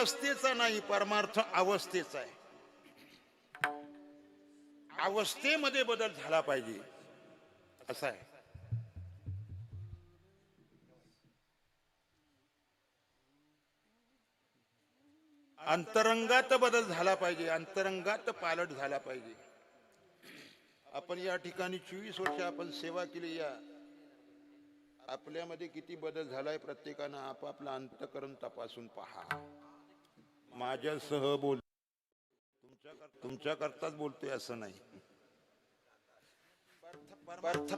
अवस्थेचा नाही परमार्थ अवस्थेचा आहे. अवस्थेमध्ये बदल झाला पाहिजे. असा आहे. अंतरंगात बदल झाला पाहिजे अंतरंगात पालट झाला पाहिजे. आपण या ठिकाणी चोवीस वर्ष आपण सेवा केली या. आपल्यामध्ये किती बदल झालाय प्रत्येकानं आपापलं अंतकरण तपासून पहा. माझ्यासह बोल. तुमच्या तुमच्या करताच बोलतोय असं नाही.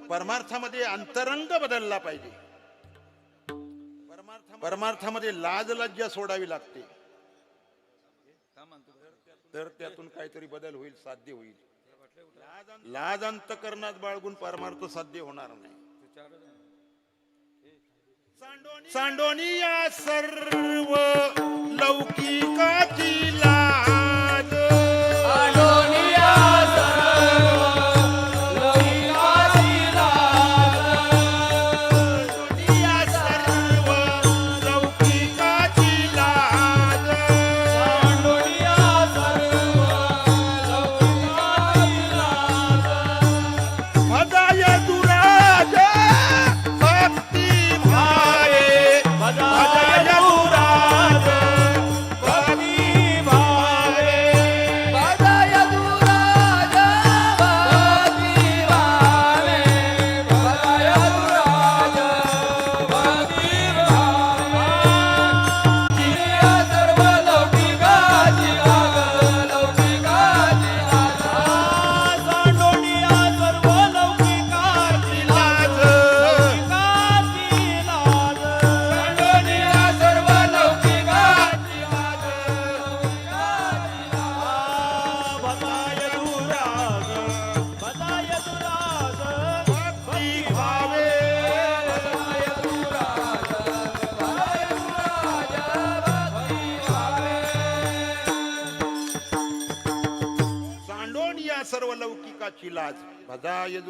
परमार्थामध्ये अंतरंग बदलला पाहिजे. परमार्थामध्ये लाज लज्जा सोडावी लागते. तर त्यातून काहीतरी बदल होईल साध्य होईल. लाज अंतकरणात बाळगून परमार्थ साध्य होणार नाही. सांडोनी या सर्व लौकिकाची लाज सर्व लौकिकाची लाज. भजाय